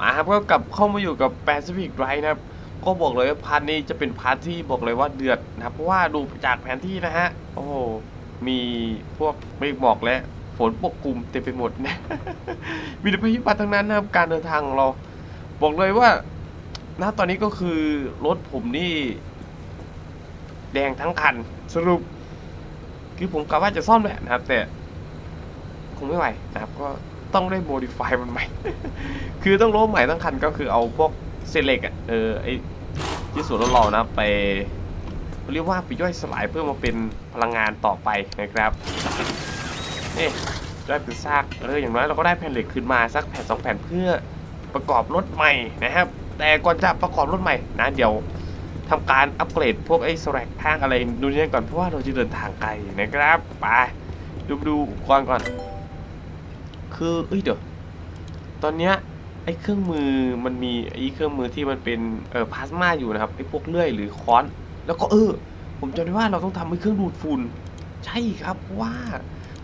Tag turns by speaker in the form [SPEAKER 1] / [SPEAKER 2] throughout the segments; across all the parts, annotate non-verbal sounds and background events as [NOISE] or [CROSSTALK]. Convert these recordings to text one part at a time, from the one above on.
[SPEAKER 1] มาครับก็กลับเข้ามาอยู่กับ Pacific Drive นะครับ ก็บอกเลยว่าพาร์ทนี้จะเป็นพาร์ทที่บอกเลยว่าเดือดนะครับ เพราะว่าดูจากแผนที่นะฮะ โอ้โห มีพวกเมฆหมอกและฝนปกคลุมเต็มไปหมดนะมีแต่ภัยพิบัติทั้งนั้นนะครับการเดินทางของเรา บอกเลยว่าณตอนนี้ก็คือรถผมนี่แดงทั้งคันสรุป คือผมกะว่าจะซ่อมแหละนะครับ แต่คงไม่ไหวนะครับก็ ต้องได้โมดิฟายมันใหม่ คือต้องโลบใหม่ทั้งคันก็คือเอาพวกเศษเหล็กอะเออไอที่ส่วนทดลองนะไปเรียกว่าไปย่อยสลายเพื่อมาเป็นพลังงานต่อไปนะครับนี่ได้เป็นซากเอออย่างน้อยเราก็ได้แผ่นเหล็กขึ้นมาสักแผ่นสองแผ่นเพื่อประกอบรถใหม่นะครับ แต่ก่อนจะประกอบรถใหม่นะเดี๋ยวทำการอัปเกรดพวกไอ้สแลกทางอะไรดูนี่ก่อนเพราะว่าเราจะเดินทางไกลนะครับไปดูดูอุปกรณ์ก่อน คือเอ้ยเดี๋ยวตอนเนี้ยไอ้เครื่องมือมันมีไอ้เครื่องมือที่มันเป็นเอ่อพลาสมาอยู่นะครับไอ้พวกเลื่อยหรือค้อน แล้วก็เออ ผมจำได้ว่าเราต้องทำไอ้เครื่องดูดฝุ่นใช่ครับเพราะว่า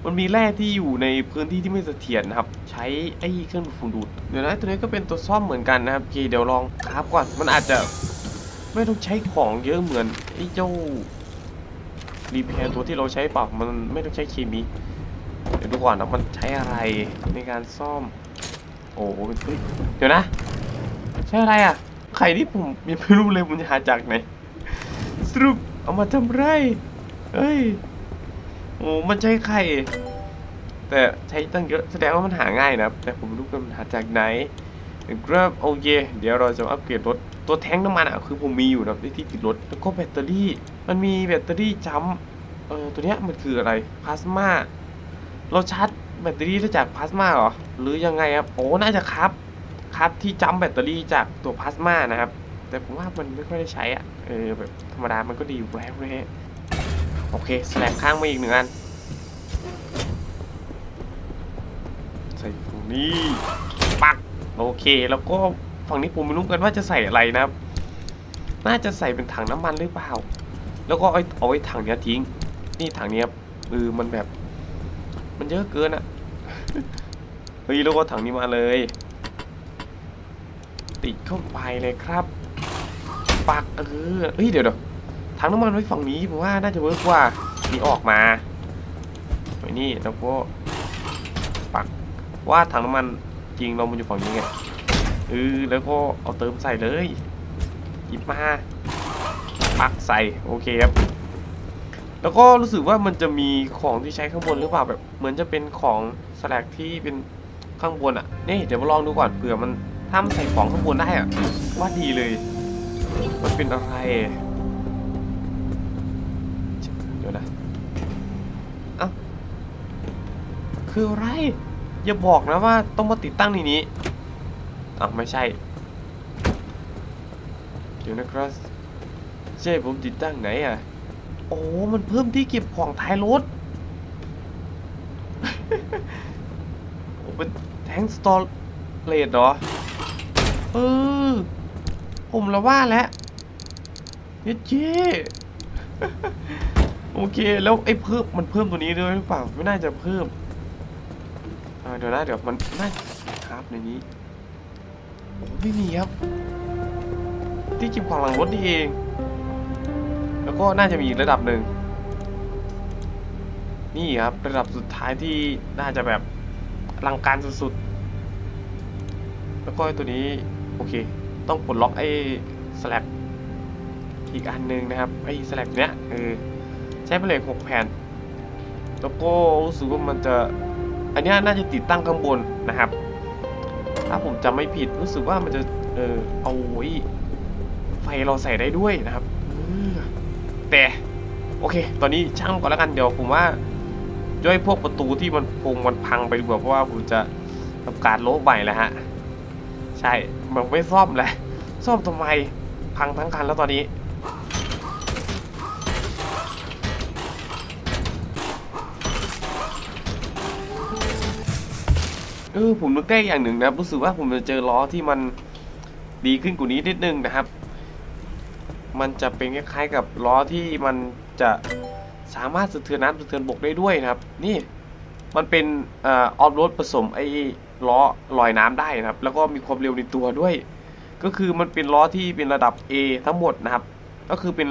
[SPEAKER 1] มันมีแร่ที่อยู่ในพื้นที่ที่ไม่เสถียรนะครับ ใช้ไอ้เครื่องดูดฝุ่นดูดเดี๋ยวนะตัวนี้ก็เป็นตัวซ่อมเหมือนกันนะครับโอเคเดี๋ยวลองครับก่อนมันอาจจะไม่ต้องใช้ของเยอะเหมือนไอ้เจ้ารีเพร์ตัวที่เราใช้เปล่ามันไม่ต้องใช้เคมี เดี๋ยวดูก่อนนะมันใช้อะไรในการซ่อม โอ้โหเดี๋ยวนะ ใช้อะไรอะ ไข่ที่ผมยังไม่รู้เลยมันจะหาจากไหนสรุปเอามาทำไรเฮ้ยโอ้มันใช้ไข่ แต่ใช้ตั้งเยอะแสดงว่ามันหาง่ายนะแต่ผมไม่รู้ว่ามันหาจากไหนครับโอเคเดี๋ยวเราจะอัปเกรดรถตัวแท้งน้ำมันอะคือผมมีอยู่นะที่ติดรถแล้วก็แบตเตอรี่ มันมีแบตเตอรี่จัมเออตัวเนี้ยมันคืออะไรพลาสมา เราชาร์จแบตเตอรี่ได้จากพลาสมาเหรอ หรือยังไงครับโอ้น่าจะครับครับที่จัมแบตเตอรี่จากตัวพลาสมานะครับ แต่ผมว่ามันไม่ค่อยได้ใช้อะเออแบบธรรมดามันก็ดีอยู่แล้วนะฮะโอเคสแลบข้างมาอีกหนึ่งอันใส่ตรงนี้ปักโอเคแล้วก็ฝั่งนี้ผมไม่รู้กันว่าจะใส่อะไรนะครับ น่าจะใส่เป็นถังน้ำมันหรือเปล่า แล้วก็เอาไอ้เอาไอ้ถังเนี้ยทิ้ง นี่ถังเนี้ยเออมันแบบ มันเยอะเกินอะเฮ้ยแล้วก็ถังนี้มาเลย ติดเข้าไปเลยครับ ปักเออเฮ้ยเดี๋ยวเดี๋ยวถังน้ำมันไว้ฝั่งนี้ผมว่าน่าจะเวิร์กกว่านี่ออกมาไว้นี่แล้วก็ปักว่าถังน้ำมันจริงเรามันอยู่ฝั่งนี้ไงเออแล้วก็เอาเติมใส่เลยหยิบมาปักใส่โอเคครับ แล้วก็รู้สึกว่ามันจะมีของที่ใช้ข้างบนหรือเปล่าแบบ เหมือนจะเป็นของสแลกที่เป็นข้างบนอะนี่เดี๋ยวมาลองดูก่อนเผื่อมันถ้ามันใส่ของข้างบนได้อะว่าดีเลย มันเป็นอะไรเดี๋ยวนะเอ้าคืออะไรอย่าบอกนะว่าต้องมาติดตั้งในนี้อะไม่ใช่เดี๋ยวนะครับใช่ผมติดตั้งไหนอะ โอ้มันเพิ่มที่เก็บของท้ายรถโอ้เป็นแทงสตอร์เลดเหรอ เออ ผมละว่าแล้วเย้เจโอเค แล้วไอ้เพิ่มมันเพิ่มตัวนี้ด้วยหรือเปล่า ไม่น่าจะเพิ่มเดี๋ยวนะเดี๋ยวมันน่าครับในนี้ โอ้ไม่มีครับ ที่เก็บของหลังรถนี่เอง แล้วก็น่าจะมีอีกระดับหนึ่ง นี่ครับระดับสุดท้ายที่น่าจะแบบอลังการสุดๆ แล้วก็ตัวนี้ โอเค ต้องปลดล็อกไอ้สแลบอีกอันหนึ่งนะครับ ไอ้สแลบเนี้ยเออใช้ไปเลยหกแผ่น แล้วก็รู้สึกว่ามันจะ อันนี้น่าจะติดตั้งข้างบนนะครับ ถ้าผมจำไม่ผิดรู้สึกว่ามันจะเออเอาไฟเราใส่ได้ด้วยนะครับ แต่โอเค ตอนนี้ช่างก่อนแล้วกันเดี๋ยวผมว่าย่อยพวกประตูที่มันพงมันพังไปดีกว่าเพราะว่าผมจะทำการโละใหม่แล้วฮะ ใช่มันไม่ซ่อมแหละซ่อมทำไมพังทั้งคันแล้วตอนนี้เออผมนึกได้อย่างหนึ่งนะรู้สึกว่าผมจะเจอล้อที่มันดีขึ้นกว่านี้นิดนึงนะครับ มันจะเป็นคล้ายๆกับล้อที่มันจะสามารถสะเทือนน้ำสะเทือนบกได้ด้วยนะครับ นี่มันเป็นออฟโรดผสมไอ้ล้อลอยน้ำได้นะครับ แล้วก็มีความเร็วในตัวด้วย ก็คือมันเป็นล้อที่เป็นระดับ A ทั้งหมดนะครับ ก็คือเป็น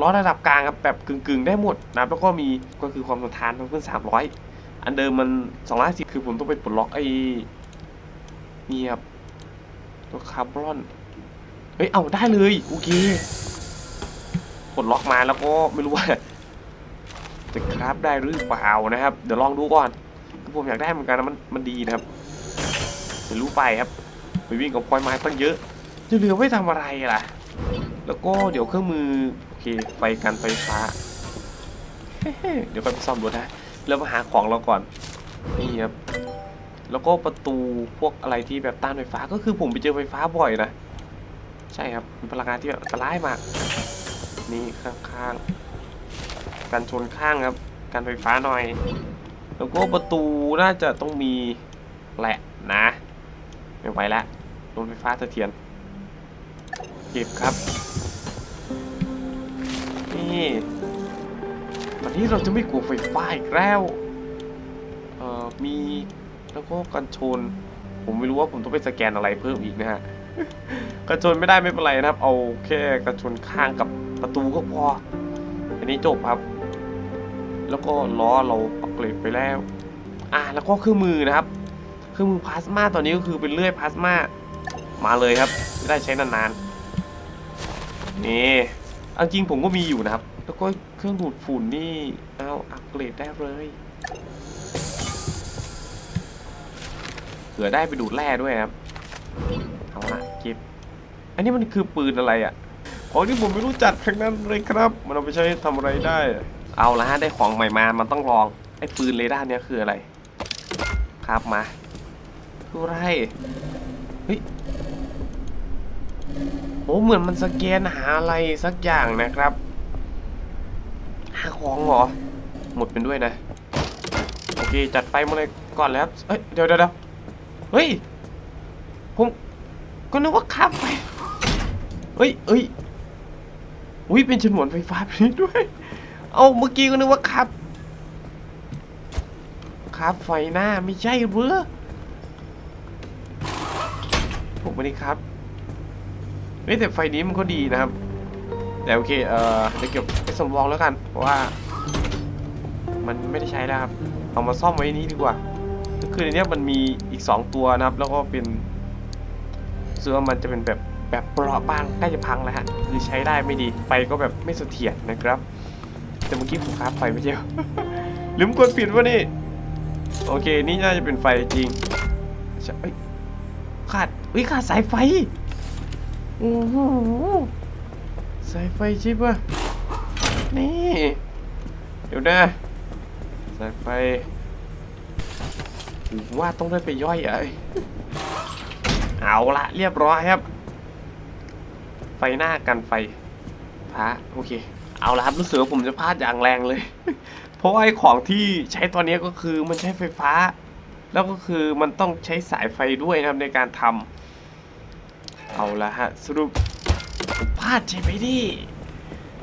[SPEAKER 1] ล้อระดับกลางครับแบบกึ่งๆ ได้หมดนะครับแล้วก็มีก็คือความทนทานเพิ่มขึ้น300อันเดิมมัน250คือผมต้องไปปลดล็อกไอ้นี่ครับตัวคาร์บอนเฮ้ยเอาได้เลยโอเค ปลดล็อกมาแล้วก็ไม่รู้ว่าจะคราฟได้หรือเปล่านะครับ เดี๋ยวลองดูก่อนผมอยากได้เหมือนกันนะมันมันดีนะครับไม่รู้ไปครับไปวิ่งกับพลอยไม้ตั้งเยอะจะเหลือไว้ทำอะไรล่ะ แล้วก็เดี๋ยวเครื่องมือโอเคไฟกันไฟฟ้าเดี๋ยวไปซ่อมรถนะแล้วมาหาของเราก่อนนี่ครับแล้วก็ประตูพวกอะไรที่แบบต้านไฟฟ้าก็คือผมไปเจอไฟฟ้าบ่อยนะใช่ครับเป็นพลังงานที่แบบอันตรายมาก นี่ข้างๆกันชนข้างครับกันไฟฟ้าหน่อย แล้วก็ประตูน่าจะต้องมีแหละนะไม่ไหวแล้วโดนไฟฟ้าสะเทือนเก็บครับ นี่ตอนนี้เราจะไม่กลัวไฟฟ้าอีกแล้วเอ่อมีแล้วก็กันชน ผมไม่รู้ว่าผมต้องไปสแกนอะไรเพิ่มอีกนะฮะกันชนไม่ได้ไม่เป็นไรนะครับ เอาแค่กันชนข้างกับ ประตูก็พอ อันนี้จบครับ แล้วก็ล้อเราอัปเกรดไปแล้ว อะแล้วก็เครื่องมือนะครับ เครื่องมือพลาสมาตอนนี้ก็คือเป็นเลื่อยพลาสมามาเลยครับได้ใช้นานๆ นี่จริงผมก็มีอยู่นะครับ แล้วก็เครื่องดูดฝุ่นนี่เอาอัปเกรดได้เลยเผื่อได้ไปดูดแร่ด้วยครับ เอาละเก็บ อันนี้มันคือปืนอะไรอะ่ะ ของที่ผมไม่รู้จักทั้งนั้นเลยครับ มันเอาไปใช้ทำอะไรได้ เอาละฮะได้ของใหม่มา มันต้องลอง ไอ้ปืนเรดาร์เนี่ยคืออะไร ครับมาคือะไรเฮ้ยโอ้เหมือนมันสแกนหาอะไรสักอย่างนะครับ หาของเหรอ หมดเป็นด้วยนะ โอเค จัดไฟมาเลยก่อนแล้วเอ้ยเดี๋ยวเดี๋ยวเดี๋ยวเฮ้ย ผม ก็นึกว่าข้ามไป เฮ้ยเฮ้ย อุ้ยเป็นฉนวนไฟฟ้าแบบนี้ด้วย เอาเมื่อกี้ก็นึกว่าครับ ครับไฟหน้าไม่ใช่เรือผมไม่ได้ครับเฮ้ยแต่ไฟนี้มันก็ดีนะครับ แต่โอเค เอ่อเดี๋ยวเก็บไปสำรองแล้วกัน เพราะว่า มันไม่ได้ใช้แล้วครับ เอามาซ่อมไว้นี้ดีกว่า ก็คือในเนี้ยมันมีอีก 2 ตัวนะครับ แล้วก็เป็นรู้สึกว่ามันจะเป็นแบบ แบบเปราะบางใกล้จะพังแล้วฮะคือใช้ได้ไม่ดีไฟก็แบบไม่เสถียรนะครับ แต่เมื่อกี้ผมคราไฟไม่ใช่เหรอลืมกดปิดวะนี่โอเค นี่น่าจะเป็นไฟจริงขาดเฮ้ยขาดสายไฟโอ้โหสายไฟใช่ปะนี่ เดี๋ยวนะสายไฟว่าต้องได้ไปย่อยเอ้ยเอาละเรียบร้อยครับ ไฟหน้ากันไฟพระโอเค เอาละครับรู้สึกว่าผมจะพลาดอย่างแรงเลย เพราะไอ้ของที่ใช้ตอนนี้ก็คือมันใช้ไฟฟ้า แล้วก็คือมันต้องใช้สายไฟด้วยนะครับในการทำเอาละฮะสรุปพลาดใช่ไหมดิ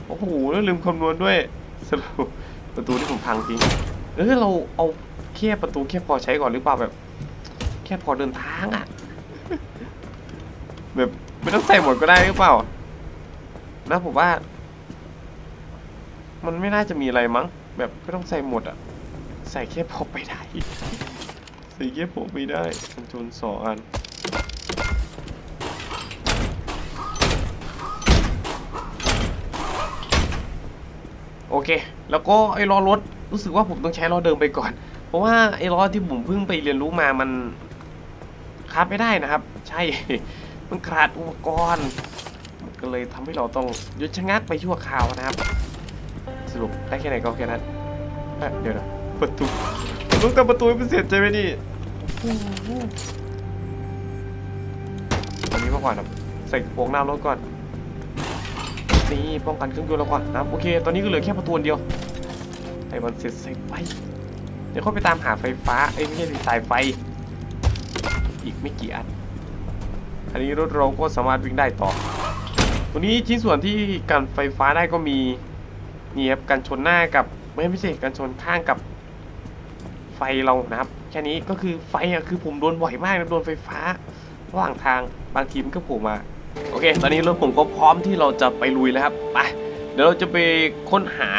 [SPEAKER 1] โอ้โหแล้วลืมคำนวณด้วยสรุปประตูที่ผมพังทิ้งเออเราเอาแค่ประตูแค่พอใช้ก่อนหรือเปล่าแบบ แค่พอเดินทางอะแบบ ไม่ต้องใส่หมดก็ได้หรือเปล่านะผมว่า มันไม่น่าจะมีอะไรมั้ง แบบไม่ต้องใส่หมดอะใส่แค่พอไปได้ ใส่แค่พอไปได้คอนโทรลสองอันโอเค แล้วก็ไอ้ล้อรถรู้สึกว่าผมต้องใช้ล้อเดิมไปก่อน เพราะว่าไอ้ล้อที่ผมเพิ่งไปเรียนรู้มามันคราฟไม่ได้นะครับ ใช่ มันขาดอุปกรณ์ก็เลยทำให้เราต้องหยุดชะงักไปชั่วคราวนะครับ สรุปได้แค่ไหนก็แค่นั้นเดี๋ยวนะประตูผมต้องทำประตูให้มันเสร็จใจไหมนี่อันนี้มาก่อนครับใส่โปรงหน้ารถก่อนนี่ป้องกันเครื่องยนต์เราก่อนนะโอเค ตอนนี้ก็เหลือแค่ประตูเดียวให้มันเสร็จใส่ไฟเดี๋ยวค่อยไปตามหาไฟฟ้าเอ้ไม่ใช่สายไฟ อีกไม่กี่อัน อันนี้รถเราก็สามารถวิ่งได้ต่อ ตัวนี้ชิ้นส่วนที่กันไฟฟ้าได้ก็มีนี่ครับกันชนหน้ากับไม่ไม่ใช่กันชนข้างกับไฟเรานะครับโอเคค่นี้ก็คือไฟอะคือผมโดนบ่อยมากนะโดนไฟฟ้าระหว่างทางบางทีมันก็โผล่มาโอเค ตอนนี้รถผมก็พร้อมที่เราจะไปลุยแล้วครับไปเดี๋ยวเราจะไปค้นหา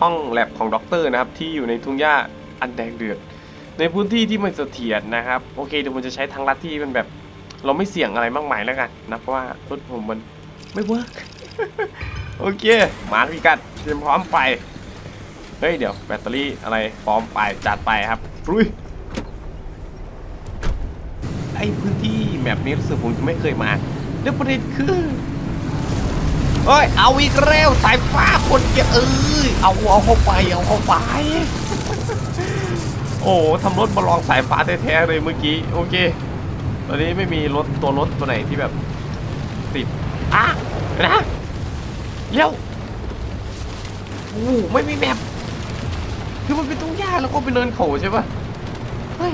[SPEAKER 1] ห้องแลบของด็อกเตอร์นะครับที่อยู่ในทุ่งหญ้าอันแดงเดือดในพื้นที่ที่ไม่เสถียรนะครับ โอเคเดี๋ยวผมจะใช้ทางลัดที่มันแบบ เราไม่เสี่ยงอะไรมากมายแล้วกันนะเพราะว่ารถผมมันไม่เวิร์กโอเค มาพี่กัดเตรียมพร้อมไป เฮ้ยเดี๋ยวแบตเตอรี่อะไรพร้อมไปจัดไปครับรุยไอพื้นที่แมปนี้รู้สึกผมจะไม่เคยมาเรื่องประเด็นคือเฮ้ยเอาอีกแล้วสายฟ้าคนเกลียเอ้ยเอาเอาเข้าไปเอาเข้าไปโอ้ทำรถมาลองสายฟ้าแท้ๆเลยเมื่อกี้โอเค ตอนนี้ไม่มีรถตัวรถตัวไหนที่แบบติดอะนะเลี้ยวโอ้ไม่มีแมปคือมันเป็นทุ่งหญ้าแล้วก็เป็นเนินเขาใช่ปะเฮ้ย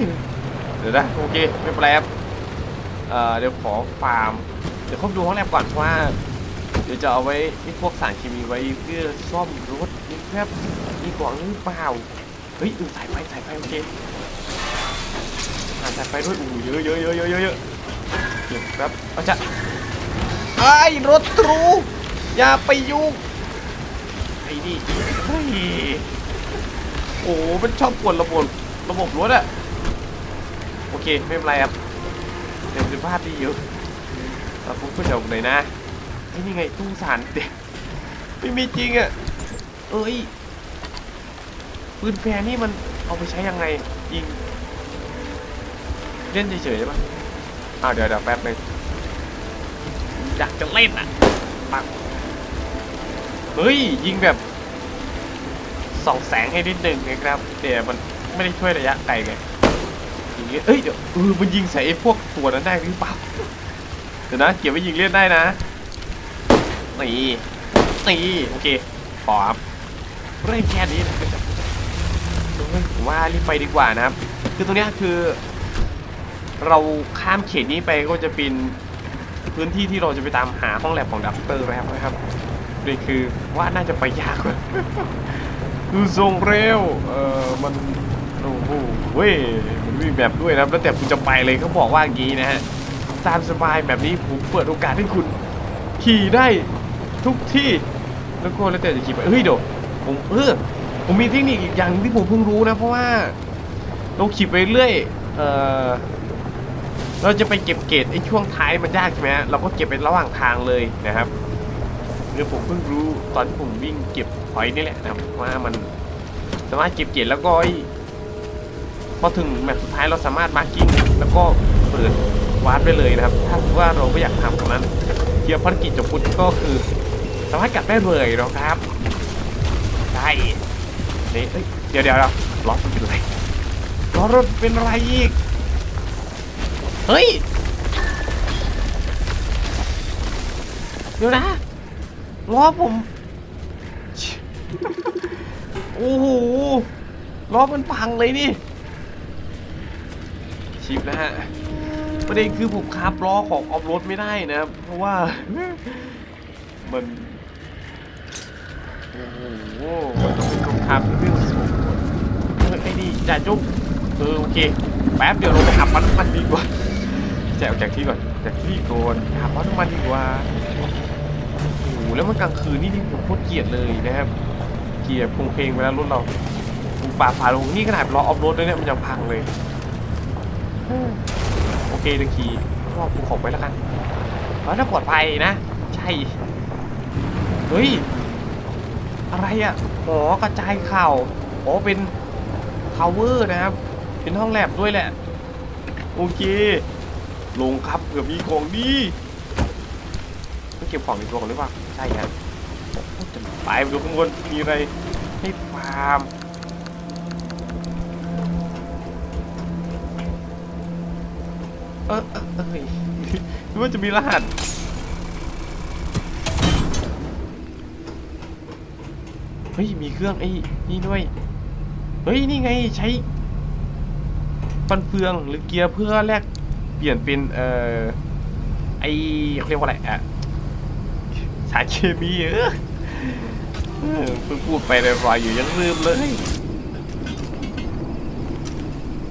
[SPEAKER 1] เดี๋ยวนะโอเคไม่เป็นไรครับเอ่อเดี๋ยวขอฟาร์มเดี๋ยวเข้าไปดูห้องแลบก่อนเพราะว่า เดี๋ยวจะเอาไว้นี่พวกสารเคมีไว้เพื่อซ่อมรถนี่ครับมีกล่องหรือเปล่าเฮ้ยดูสายไฟสายไฟโอเค หาสายไฟด้วยอู้เยอะเยอะเยอะเยอะเยอะเยอะเก็บแป๊บเอาจะไอ้รถตรูอย่าไปยุ่งไอ้นี่เฮ้ยโอ้มันชอบกวนระบบระบบรถอะโอเคไม่เป็นไรครับเดี๋ยวจะพลาดดีอยู่เราปุ๊บก็จะไหนนะไอ้นี่ไงตู้สารเด็กไม่มีจริงอะเอ้ยปืนแพรนี่มันเอาไปใช้ยังไงยิง เล่นเฉยๆใช่ปะอ้าวเดี๋ยวเดี๋ยวแป๊บนึงอยากจะเล่นอะปังเฮ้ย ยิงแบบส่องแสงให้นิดนึงนะครับแต่มันไม่ได้ช่วยระยะไกลไงอย่างเงี้ยเอ้ยเดี๋ยวเออมันยิงใส่ไอ้พวกตัวนั้นได้หรือเปล่าเดี๋ยวนะเก็บไว้ยิงเล่นได้นะนี่นี่โอเคพอครับเล่นแค่นี้นะเฮ้ยผมว่ารีบไปดีกว่านะครับ คือตรงเนี้ยคือ เราข้ามเขตนี้ไปก็จะเป็นพื้นที่ที่เราจะไปตามหาห้องแลบของดับเตอร์แล้วนะครับนี่คือว่าน่าจะไปยากกว่าดูทรงเร็ว เออมันโอ้โหเว้ยมันมีแบบด้วยนะแล้วแต่คุณจะไปเลยเขาบอกว่างี้นะฮะตามสบายแบบนี้ผมเปิดโอกาสให้คุณ ขี่ได้ทุกที่แล้วก็แล้วแต่จะขี่ไปเฮ้ยเดี๋ยวผมเออผมมีเทคนิคอีกอย่างที่ผมเพิ่งรู้นะ เพราะว่าเราขี่ไปเรื่อย เออ เราจะไปเก็บเกรดไอ้ช่วงท้ายมันยากใช่ไหมฮะเราก็เก็บไประหว่างทางเลยนะครับคือผมเพิ่งรู้ตอนผมวิ่งเก็บพอยนี่แหละนะครับว่ามันสามารถเก็บเกรดแล้วก็พอถึงแมตช์สุดท้ายเราสามารถมาร์กิ้งแล้วก็เปิดวาร์ปได้เลยนะครับ ถ้าว่าเราไม่อยากทำตรงนั้นเกียร์ภารกิจจบปุ๊บก็คือสามารถกลับได้เลยนะครับใช่นี่เอ้เดี๋ยวเดี๋ยวเดี๋ยวล้อมันเป็นไรล้อรถเป็นอะไรอีก เฮ้ยเดี๋ยวนะล้อผม โอ้โหล้อมันพังเลยนี่ ชิปนะฮะ ประเด็นคือผมขับล้อของออฟโรดไม่ได้นะครับเพราะว่า มัน โอ้โห มันต้องเป็นคนขับที่เรื่องสูงไอ้นี่จ่าจุ๊บเออโอเค แป๊บเดี๋ยวลงไปขับมันมันดีกว่า จกจากที่ก่อนจากที่โกนหาปั๊มน้ำมันดีกว่าโอ้โหแล้วมันกลางคืนนี่ที่ผมโคตรเกลียดเลยนะครับเกลียดพงเพลงไปแล้วรถเราผมป่าฝ่าลงนี่ขนาดล้อออฟโรดด้วยเนี่ยมันยังพังเลยโอเคเดี๋ยวขี่รอบภูเขาไปแล้วกันเพราะถ้าปลอดภัยนะ ใช่เฮ้ยอะไรอะหอกระจายข่าวอ๋อเป็นทาวเวอร์นะครับ เป็นห้องแลบด้วยแหละ โอเค ลงครับเผื่อมีของดีต้องเก็บของในตัวก่อนหรือเปล่าใช่ฮะโอ้โหจะไปดูข้างบนมีอะไรให้ฟาร์มเออเออเอ้ยนึกว่าจะมีรหัสเฮ้ยมีเครื่องไอ้นี่ด้วยเฮ้ยนี่ไงใช้ฟันเฟืองหรือเกียร์เพื่อแลก เปลี่ยนเป็นเอ่อไอเขาเรียกว่าอะไรอะสารเคมีเออเพิ่งพูดไปเลยรอยอยู่ยังลืมเลย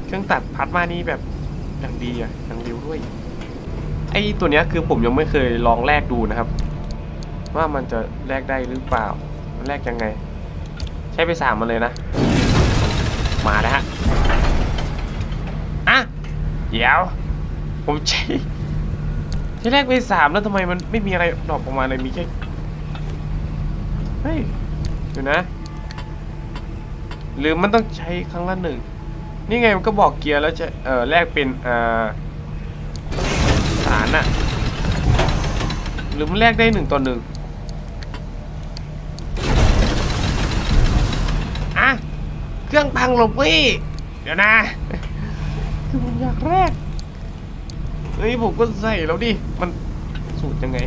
[SPEAKER 1] เครื่องตัดพัดมานี่แบบอย่างดีอะอย่างเร็วด้วย ไอ้ตัวเนี้ยคือผมยังไม่เคยลองแลกดูนะครับ ว่ามันจะแลกได้หรือเปล่า มันแลกยังไง ใช้ไปสามมันเลยนะ มาแล้วฮะอะเดี๋ยว ผมใช้ใช้แรกไปสามแล้วทำไมมันไม่มีอะไรดอปออกมาเลยมีแค่เฮ้ยเดี๋ยวนะ หรือมันต้องใช้ครั้งละหนึ่ง นี่ไงมันก็บอกเกียร์แล้วจะเออแลกเป็นอ่อสารอะหรือมันแลกได้หนึ่งต่อหนึ่งอะเครื่องพังหลบพี่เดี๋ยวนะคือผมอยากแรก เฮ้ยผมก็ใส่แล้วดิ มันสูตรยังไง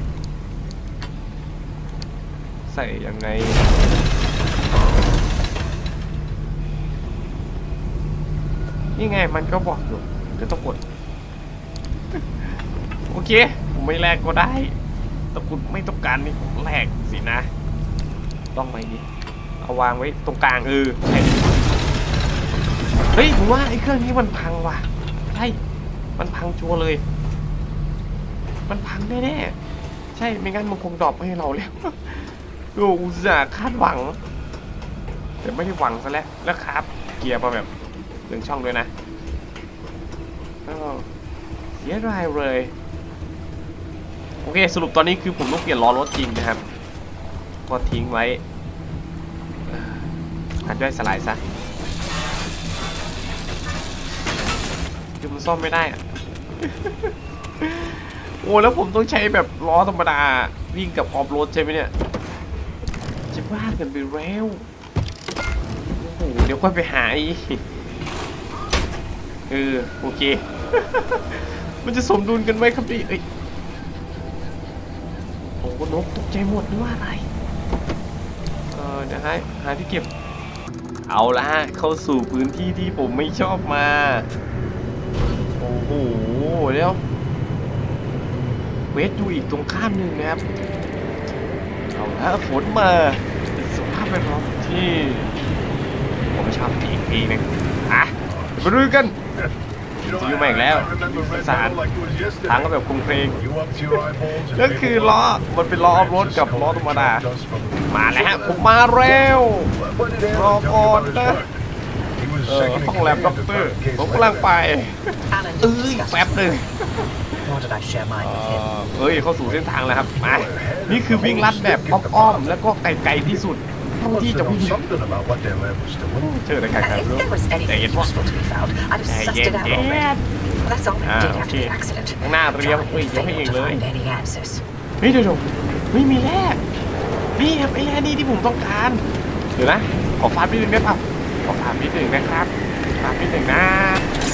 [SPEAKER 1] ใส่ยังไง นี่ไงมันก็บอกอยู่เดี๋ยวต้องกด โอเค ผมไม่แลกก็ได้แต่คุณไม่ต้องการนี่ผมแลกสินะ ต้องไปดิเอาวางไว้ตรงกลางเออเฮ้ยผมว่าไอ้เครื่องนี้มันพังว่ะใช่มันพังชัวร์เลย มันพังแน่ๆ ใช่ ไม่งั้นมันคงดรอปให้เราแล้วโอ้อุตส่าห์คาดหวัง แต่ไม่ได้หวังซะแล้ว แล้วครับ เกียร์มาแบบหนึ่งช่องด้วยนะเสียดายเลย โอเค สรุปตอนนี้คือผมต้องเปลี่ยนล้อรถจริงนะครับ ก็ทิ้งไว้อ่ออัดย่อยสลายซะคือมันซ่อมไม่ได้อะ โอ้แล้วผมต้องใช้แบบล้อธรรมดาวิ่งกับออฟโรดใช่ไหมเนี่ยจะบ้ากันไปแล้วโอ้โหเดี๋ยวค่อยไปหาอีกเออโอเค มันจะสมดุลกันไหมครับพี่เอ้ยโอ้นกตกใจหมดนึกว่าอะไรเออเดี๋ยวให้หาที่เก็บ เอาละฮะเข้าสู่พื้นที่ที่ผมไม่ชอบมา โอ้โหเดี๋ยว เวทอยู่อีกตรงข้ามหนึ่งนะครับ เอาละฝนมาสภาพแวดล้อมที่ผมชอบอีกทีหนึงอะมาดูกัน
[SPEAKER 2] See you back แล้วสาร
[SPEAKER 1] ทางก็แบบคงเพลง
[SPEAKER 2] ก็คื
[SPEAKER 1] อ
[SPEAKER 2] ล้อ
[SPEAKER 1] มันเป็นล้อออฟโรดกับล้อธรรมดา มาแล้วฮะผมมาเร็วรอก่อนนะเออห้องแลบด็อกเตอร์ผมกำลังไปเอ้ยแป๊บหนึ่ง
[SPEAKER 3] Nor did I share mine
[SPEAKER 1] เอ
[SPEAKER 3] with him.
[SPEAKER 1] อเฮ้ยเข้าสู่เส้นทางแล้วครับมานี่คือวิ่งลัดแบบอ้อมๆแล้วก็ไกลๆที่สุดเท่าที่จะวิ่งเจอแต่ใคร
[SPEAKER 3] Uh, if there was
[SPEAKER 1] แต่
[SPEAKER 3] anything
[SPEAKER 1] เย็นว่า
[SPEAKER 3] useful to be found, I'd have
[SPEAKER 1] ใจ
[SPEAKER 3] sussed
[SPEAKER 1] เย็น
[SPEAKER 3] it out
[SPEAKER 1] เย็
[SPEAKER 3] already.
[SPEAKER 1] น
[SPEAKER 3] That's all I
[SPEAKER 1] Ah,
[SPEAKER 3] did after
[SPEAKER 1] okay.
[SPEAKER 3] the accident.
[SPEAKER 1] ข้างหน้าเรียง
[SPEAKER 3] Tried
[SPEAKER 1] เฮ้ย
[SPEAKER 3] and
[SPEAKER 1] เดี๋ยวให้เอง
[SPEAKER 3] failed
[SPEAKER 1] เล
[SPEAKER 3] to
[SPEAKER 1] ย
[SPEAKER 3] find any answers.
[SPEAKER 1] เฮ้ยเดี๋ยวๆไม่มีแร่นี่ครับไอ้แร่นี่ที่ผมต้องการ เดี๋ยวนะ ขอฟาร์มนิดนึงได้ป่ะขอฟาร์มนิดนึงนะครับฟาร์มนิดนึงนะซึ่ง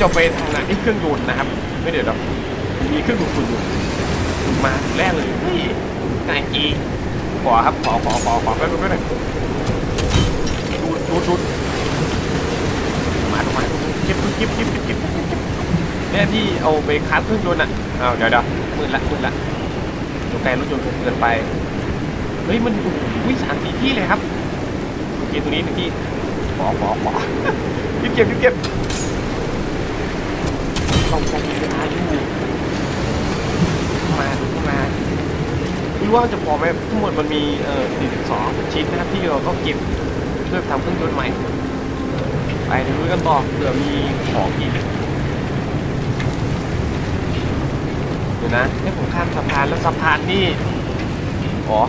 [SPEAKER 1] จะไปทางไหนไอ้เครื่องยนต์นะครับ ไม่เดี๋ยวเดี๋ยวมีเครื่องดูดฝุ่นอยู่มาแร่เลยเฮ้ยนายอีขอครับขอขอขอขอไปไปไปหน่อยดูดดูดูดมาดูมาเก็บเก็บเก็บเก็บเก็บเก็บเก็บเนี่ยที่เอาไปคัดเครื่องยนต์อะอ้าวเดี๋ยวเดี๋ยวมืดละมืดละอยู่ไกลรถยนต์เกินไปเฮ้ยมันอ้โหวิ่งสามสี่ที่เลยครับโอเคตรงนี้หนึ่งที่ขอขอขอรีบเก็บเก็บ งใช้เวลาอยู่มามาไม่ว่าจะพอไหมทั้งหมดมันมีเอ่อ42 ชิ้นนะครับที่เราต้องเก็บเพื่อทำเครื่องยนต์ใหม่ ไปดูกันต่อเผื่อมีของอีกเดี๋ยวนะให้ผมข้ามสะพานแล้วสะพานนี่อ๋อ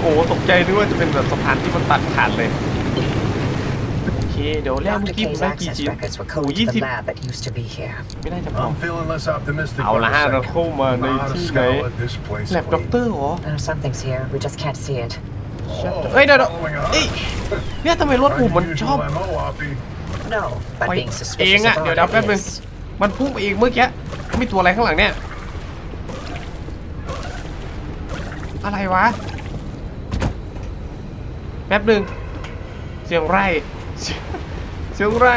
[SPEAKER 1] โอ้ตกใจนึกว่าจะเป็นแบบสะพานที่มันตัดขาดเลย เคเดี๋ยวแรกเมื่
[SPEAKER 3] Dr.
[SPEAKER 1] อกี้ผม
[SPEAKER 3] K's
[SPEAKER 1] ได้กี่
[SPEAKER 3] access
[SPEAKER 1] ชิ้น
[SPEAKER 3] records were
[SPEAKER 1] โอ้
[SPEAKER 3] coded
[SPEAKER 1] ยี่
[SPEAKER 3] to
[SPEAKER 1] สิบ
[SPEAKER 3] the lab that used to be here.
[SPEAKER 1] ไม่น่าจะพอ
[SPEAKER 2] I'm feeling less optimistic.
[SPEAKER 1] เอาละฮะ
[SPEAKER 2] by the
[SPEAKER 1] เรา
[SPEAKER 2] second.
[SPEAKER 1] เข้ามาใน
[SPEAKER 2] Not a
[SPEAKER 1] ที่ไหน
[SPEAKER 2] scowl at this place
[SPEAKER 1] แลบด็อกเตอ
[SPEAKER 2] clean.
[SPEAKER 1] ร์เหรอ
[SPEAKER 3] Uh, something's here. We just can't see it.
[SPEAKER 2] Oh,
[SPEAKER 1] เอ้ยเดี๋ยวเดี๋ยว
[SPEAKER 2] following a
[SPEAKER 1] เอ้ย
[SPEAKER 2] hunch.
[SPEAKER 1] เนี่ยทำไมรถผมมันชอบ
[SPEAKER 2] Unusual MO, Hoppy.
[SPEAKER 3] No, but
[SPEAKER 1] Wait,
[SPEAKER 3] being
[SPEAKER 1] เอง
[SPEAKER 3] suspicious
[SPEAKER 1] อะ
[SPEAKER 3] of
[SPEAKER 1] เดี๋ยว
[SPEAKER 3] art
[SPEAKER 1] เดี๋ยวแป๊บนึง
[SPEAKER 3] is.
[SPEAKER 1] มันพุ่งไปเองเมื่อกี้มีตัวอะไรข้างหลังเนี่ย อะไรวะ แป๊บหนึ่งเสียงไร่ เสียงเสียงไร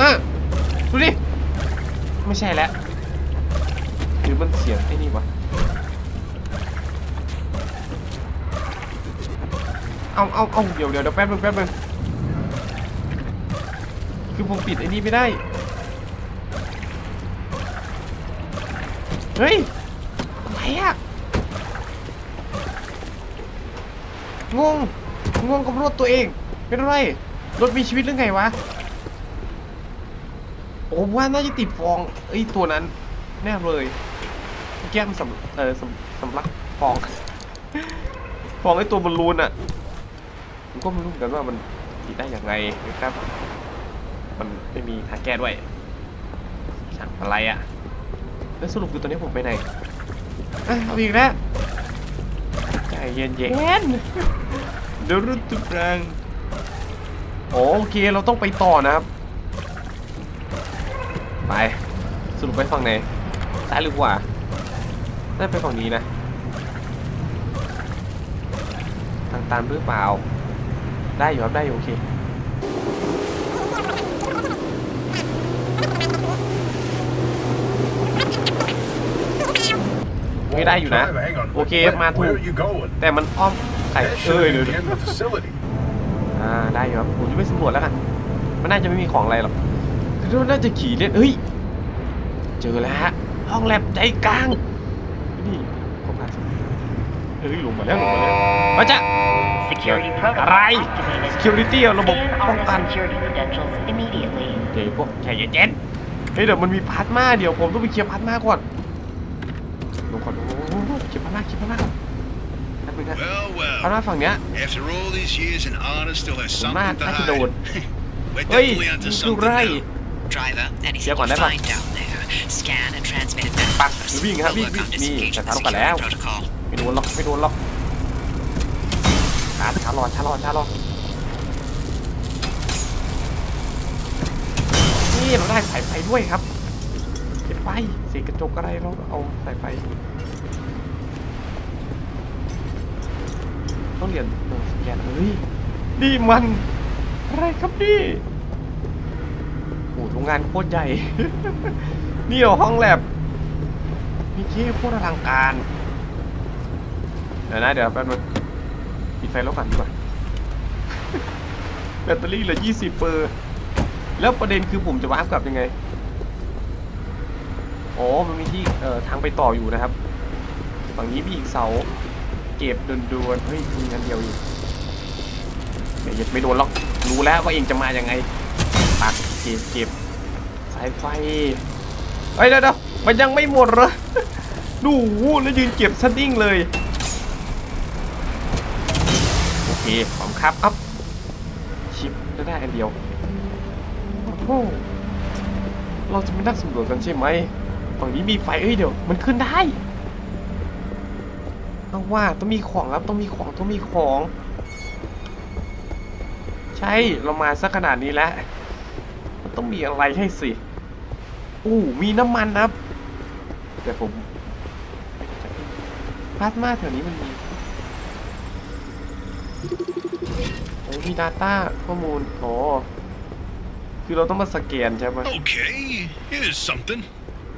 [SPEAKER 1] อะดูดิ ไม่ใช่แล้วหรือมันเสียงไอ้นี่วะ เอาเอาเอาเดี๋ยวเดี๋ยวเดี๋ยวแป๊บนึงแป๊บนึงคือผมปิดไอ้นี่ไม่ได้ เฮ้ยอะไรอะ งง งงกับรถตัวเอง เป็นอะไร รถมีชีวิตหรือไงวะผมว่าน่าจะติดฟองไอ้ยตัวนั้น แน่เลยเมื่อกี้มันสำเออสำสำลักฟอง ฟองไอ้ตัวบอลลูนอะผมก็ไม่รู้เหมือนกันว่ามันติดได้อย่างไงนะครับ มันไม่มีทางแก้ด้วยช่างอะไรอะ แล้วสรุปคือตอนนี้ผมไปไหนอะเอาอีกแล้วใจเย็นเย็นๆ เดี๋ยวรุนตุกรังโอเคเราต้องไปต่อนะครับ ไปสรุปไปฝั่งไหนซ้ายหรือขวาน่าไปฝั่งนี้นะทางตันหรือเปล่า ได้อยู่ครับได้อยู่โอเคไม่ได้อยู่นะ
[SPEAKER 2] Driver, hang on.
[SPEAKER 1] โอเค
[SPEAKER 2] Where-
[SPEAKER 1] มาถู
[SPEAKER 2] Where
[SPEAKER 1] ก
[SPEAKER 2] are you going?
[SPEAKER 1] แต่มันอ้อม ไข่เอ้ยเดี๋ยว
[SPEAKER 2] in the facility.
[SPEAKER 1] อ่าได้อยู่ครับผมจะไม่สำรวจแล้วกัน มันน่าจะไม่มีของอะไรหรอกคือว่าน่าจะขี่เล่นเฮ้ย เจอแล้วฮะ ห้องแลบใจกลาง นี่ผมพาเฮ้ยลงมาแล้วลงมาแล้วมาจ้ะ
[SPEAKER 4] Security
[SPEAKER 1] อะไร
[SPEAKER 4] protocol activated.
[SPEAKER 1] security อะระบบ
[SPEAKER 4] Scan
[SPEAKER 1] ป้อง
[SPEAKER 4] our
[SPEAKER 1] กัน
[SPEAKER 4] security credentials immediately.
[SPEAKER 1] เดี๋ยวพวกใจเย็นๆเฮ้ยเดี๋ยวมันมีพาร์ทมาเดี๋ยวผมต้องไปเคลียร์พาร์ทมาก่อนลงก่อนโอ้โหเคลียร์พาร์ทมาเคลียร์พาร์ทมาก่อน นึงนะ
[SPEAKER 5] Well,
[SPEAKER 1] พาร์ท
[SPEAKER 5] well.
[SPEAKER 1] มาฝั่งเนี้ย
[SPEAKER 5] After all these years, an artist still has
[SPEAKER 1] Well, Matt,
[SPEAKER 5] something to
[SPEAKER 1] I can do it.
[SPEAKER 5] hide. We're
[SPEAKER 1] Hey,
[SPEAKER 5] definitely onto
[SPEAKER 1] you
[SPEAKER 5] something
[SPEAKER 1] right.
[SPEAKER 5] now.
[SPEAKER 6] Driver, anything
[SPEAKER 1] Yeah,
[SPEAKER 6] you
[SPEAKER 1] còn đấy mà.
[SPEAKER 6] find down there, scan and transmit it back
[SPEAKER 1] Bạc,
[SPEAKER 6] to us.
[SPEAKER 1] cái viên hả?
[SPEAKER 6] We'll
[SPEAKER 1] Biết-
[SPEAKER 6] work
[SPEAKER 1] biết-
[SPEAKER 6] on
[SPEAKER 1] biết-
[SPEAKER 6] disengaging
[SPEAKER 1] phải
[SPEAKER 6] the
[SPEAKER 1] tháo cả láo.
[SPEAKER 6] security protocol.
[SPEAKER 1] ไม่โดนหรอกไม่โดนหรอกช้าช้ารอช้ารอช้ารอนี่เราได้สายไฟด้วยครับเก็บไฟเสีกระจกอะไรเราเอาสายไฟ ต้องเรียนโอ้สแกนเฮ้ยนี่มัน อะไรครับนี่โอ้โหโรงงานโคตรใหญ่ นี่เหรอห้องแลบนี่เจ๊โคตรอลังการ เดี๋ยวนะเดี๋ยวแป๊บนึงปิดไฟแล้วกันดีกว่าแบตเตอรี่เหลือ 20 เปอร์ แล้วประเด็นคือผมจะวาร์ปกลับยังไง อ๋อ มันมีที่เอ่อทางไปต่ออยู่นะครับ ฝั่งนี้มีอีกเสา เก็บดวนๆเฮ้ยมีงันเดียวอยู่เดี๋ยวยังไม่โดนหรอกรู้แล้วว่าเองจะมาอยังไงปักเก็บเก็บสายไฟเฮ้ยเดี๋ยวเดี๋ยวมันยังไม่หมดเหรอดูแล้วยืนเก็บสดิ้งเลยโอเคขอบคุณครับอัพชิปจะได้อันเดียวโอ้โหเราจะไม่นักสำรวจกันใช่ไหมฝั่งนี้มีไฟเอ้ยเดี๋ยวมันขึ้นได้ เอาว่าต้องมีของครับต้องมีของต้องมีของ ใช่เรามาสักขนาดนี้แล้วมันต้องมีอะไรให้สิอู้มีน้ำมันนะครับแต่ผมพลาสมาแถวนี้มันมีโอ้มี Data ข้อมูลโอ้คือเราต้องมาสแกนใช่ไหม
[SPEAKER 5] Okay, here's something.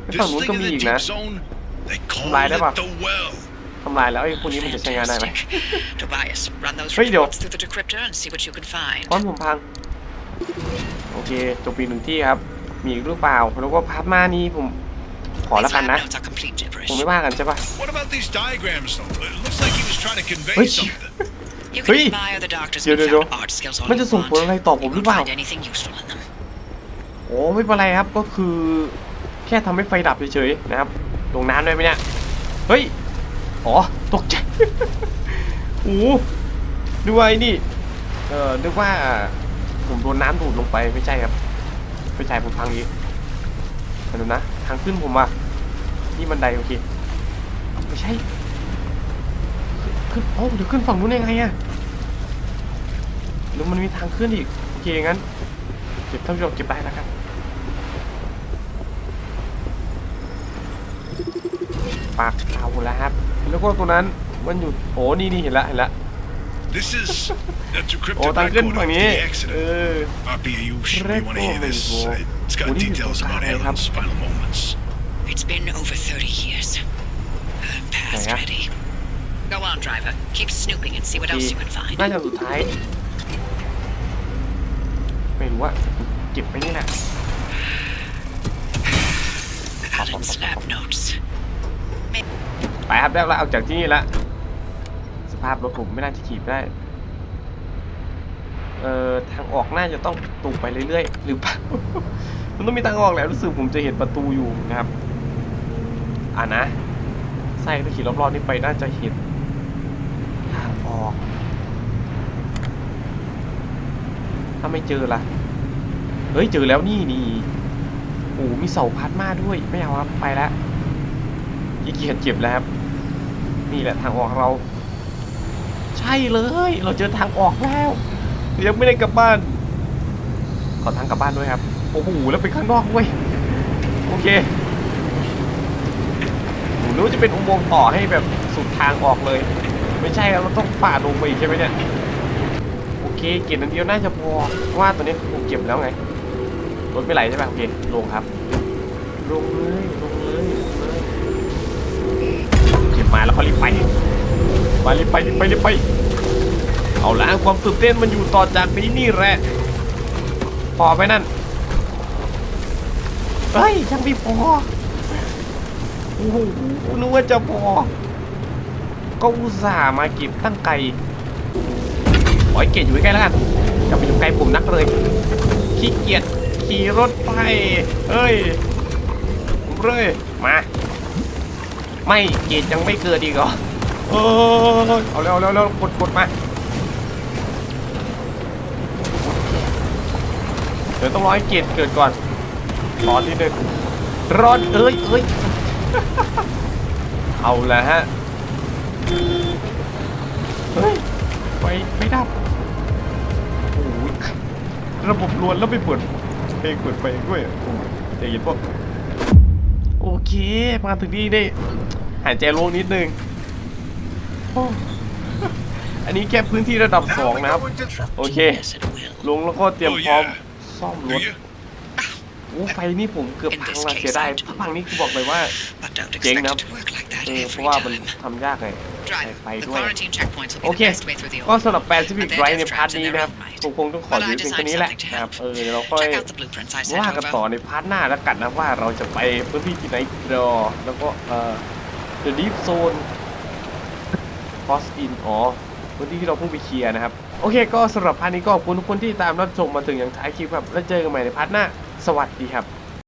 [SPEAKER 1] Cái
[SPEAKER 5] This
[SPEAKER 1] thằng muốn
[SPEAKER 5] thing
[SPEAKER 1] cầm
[SPEAKER 5] in the
[SPEAKER 1] gì
[SPEAKER 5] deep
[SPEAKER 1] nè?
[SPEAKER 5] zone, they call
[SPEAKER 1] Lại đấy
[SPEAKER 5] it
[SPEAKER 1] bà.
[SPEAKER 5] the well.
[SPEAKER 1] ทำลายแล้วไอ้พวกนี้มันจะใช้งานได้ไหม
[SPEAKER 6] Fantastic. Tobias, run those
[SPEAKER 1] Hey, điều.
[SPEAKER 6] reports through the decryptor and see what you can find.
[SPEAKER 1] ก้อนผมพัง โอเคจบปีหนึ่งที่ครับ มีอีกหรือเปล่าแล้วก็พาร์ทมานี้ผมขอแล้ว
[SPEAKER 6] These
[SPEAKER 1] กัน
[SPEAKER 6] lab
[SPEAKER 1] นะ
[SPEAKER 6] notes are complete gibberish.
[SPEAKER 1] ผมไม่ว่ากันใช่ปะ
[SPEAKER 5] What about these diagrams, though? It looks like he was trying to convey
[SPEAKER 1] Hey.
[SPEAKER 5] something.
[SPEAKER 6] You
[SPEAKER 1] Hey.
[SPEAKER 6] can admire the doctor's
[SPEAKER 1] Điều, điều,
[SPEAKER 6] newfound
[SPEAKER 1] điều.
[SPEAKER 6] art skills all
[SPEAKER 1] มัน
[SPEAKER 6] you
[SPEAKER 1] จะส่งผลอะไร
[SPEAKER 6] want.
[SPEAKER 1] ต่อผม
[SPEAKER 6] You
[SPEAKER 1] หรือ
[SPEAKER 6] won't
[SPEAKER 1] เปล่า
[SPEAKER 6] find anything useful in them.
[SPEAKER 1] โอ้ไม่เป็นไรครับก็คือ แค่ทำให้ไฟดับเฉยๆนะครับลงน้ำได้ไหมเนี่ย เฮ้ย อ๋อ ตกใจโอ้โหนึกว่าไอ้นี่ เออนึกว่าผมโดนน้ำดูดลงไปไม่ใช่ครับ ไม่ใช่ผมพังอีกเดี๋ยวนะ ทางขึ้นผมอะนี่บันไดโอเค ไม่ใช่ ขึ้นโอ้เดี๋ยวขึ้นฝั่งนู้นได้ไงอะหรือมันมีทางขึ้นอีก โอเคงั้น เก็บท่านผู้ชมเก็บได้แล้วครับปากเอาแล้วครับ แล้วก็ตัวนั้นมันอยู่ โอ้นี่นี่เห็นละเห็นละ [LAUGHS]
[SPEAKER 5] This is a
[SPEAKER 1] โอ้
[SPEAKER 5] decrypted
[SPEAKER 1] ทางขึ้น
[SPEAKER 5] record
[SPEAKER 1] ฝั่ง
[SPEAKER 5] of
[SPEAKER 1] นี้
[SPEAKER 5] the
[SPEAKER 1] เอ
[SPEAKER 5] accident.
[SPEAKER 1] อ
[SPEAKER 5] Poppy, are you sure you want to hear this?
[SPEAKER 1] Record,
[SPEAKER 5] Uh, It's got
[SPEAKER 1] What do you
[SPEAKER 5] details
[SPEAKER 1] think
[SPEAKER 5] about
[SPEAKER 1] I have?
[SPEAKER 5] Ellen's final moments.
[SPEAKER 6] It's been over 30 years. I'm past
[SPEAKER 1] Yeah.
[SPEAKER 6] ready. Go on, driver. Keep snooping and see what else you can find.
[SPEAKER 1] น่าจะสุดท้าย ไม่รู้ว่าเก็บไปนี่แหละ [SIGHS]
[SPEAKER 6] Alan's lab notes.
[SPEAKER 1] ไปครับได้แล้วออกจากที่นี่ละสภาพรถผมไม่น่าจะขี่ได้เอ่อทางออกน่าจะต้องตรงไปเรื่อยๆหรือเปล่ามันต้องมีทางออกแหล้วรู้สึกผมจะเห็นประตูอยู่นะครับอ่านะใช่ถ้าขี่รอบๆนี้ไปน่าจะเห็นทางออก ถ้าไม่เจอละเฮ้ยเจอแล้วนี่นี่โอ้มีเสาพัดมาด้วยไม่เอาครับไปแล้วยี่เกียจเจ็บแล้วครับ นี่แหละทางออกเรา ใช่เลย เราเจอทางออกแล้ว ยังไม่ได้กลับบ้าน ขอทางกลับบ้านด้วยครับ โอ้โห แล้วเป็นข้างนอกเว้ย โอเคผมนึกว่าจะเป็นอุโมงค์ต่อให้แบบสุดทางออกเลย ไม่ใช่ครับเราต้องฝ่าลงไปอีกใช่ไหมเนี่ย โอเค เก็บนันเดียวน่าจะพอ เพราะว่าตัวนี้ผมเก็บแล้วไง รถไม่ไหลใช่ไหมโอเค ลงครับ ลงเลย ลงเลยลงเลยเก็ บมาแล้วเขารีบไปไปรีบไปรีบไปรีบไป เอาละความตื่นเต้นมันอยู่ต่อจากนี้นี่แหละพอไหมนั่นเฮ้ยยังไม่พอโอ้โหนึกว่าจะพอ ก็อุตส่าห์มาเก็บตั้งไกลขอให้เกตอยู่ใกล้แล้วกันอย่าไปอยู่ไกลผมนักเลย ขี้เกียจขี่รถไปเอ้ยเร่ยมา ไม่เกตยังไม่เกิดอีกเหรอเออเอาเร็วเร็วเร็วกดกดมาเดี๋ยวต้องรอให้เกตเกิดก่อนรอนิดนึงรอดเอ้ยเอ้ยเอาละฮะเฮ้ยไฟไม่ดับโอ้ยระบบลวนแล้วไปเปิดเพลงเปิดไฟด้วยใจเย็นพวกโอเค มาถึงที่ได้หายใจโล่งนิดนึง อันนี้แค่พื้นที่ระดับสองนะครับ โอเค ลงแล้วก็เตรียมพร้อมซ่อมรถโอ้ไฟนี่ผมเกือบพังละเสียดายพังนี่คือบอกเลยว่า
[SPEAKER 6] เจ๊งนะ
[SPEAKER 1] เออเพราะว่ามันทำยากไงไฟด้วย โอเค ก็สำหรับแปซิฟิกไรในพาร์ทนี้นะครับ ผมคงต้องขอ
[SPEAKER 6] But I
[SPEAKER 1] ยืมเพียง
[SPEAKER 6] designed
[SPEAKER 1] แค่นี้แหละ
[SPEAKER 6] something to
[SPEAKER 1] นะครับ
[SPEAKER 6] help.
[SPEAKER 1] เออเดี๋ยวเราค่อย
[SPEAKER 6] Check out the blueprints I sent
[SPEAKER 1] ว่ากัน
[SPEAKER 6] over.
[SPEAKER 1] ต่อในพาร์ทหน้าแล้วกันนะว่าเราจะไปพื้นที่ที่ไหนรอแล้วก็เอ่อ The Deep Zone Cross In อ๋อพื้นที่ที่เราเพิ่งไปเคลียร์นะครับ โอเคก็สำหรับพาร์ทนี้ก็ขอบคุณทุกคนที่ตามรับชมมาถึงอย่างท้ายคลิปครับ แล้วเจอกันใหม่ในพาร์ทหน้า สวัสดีครับ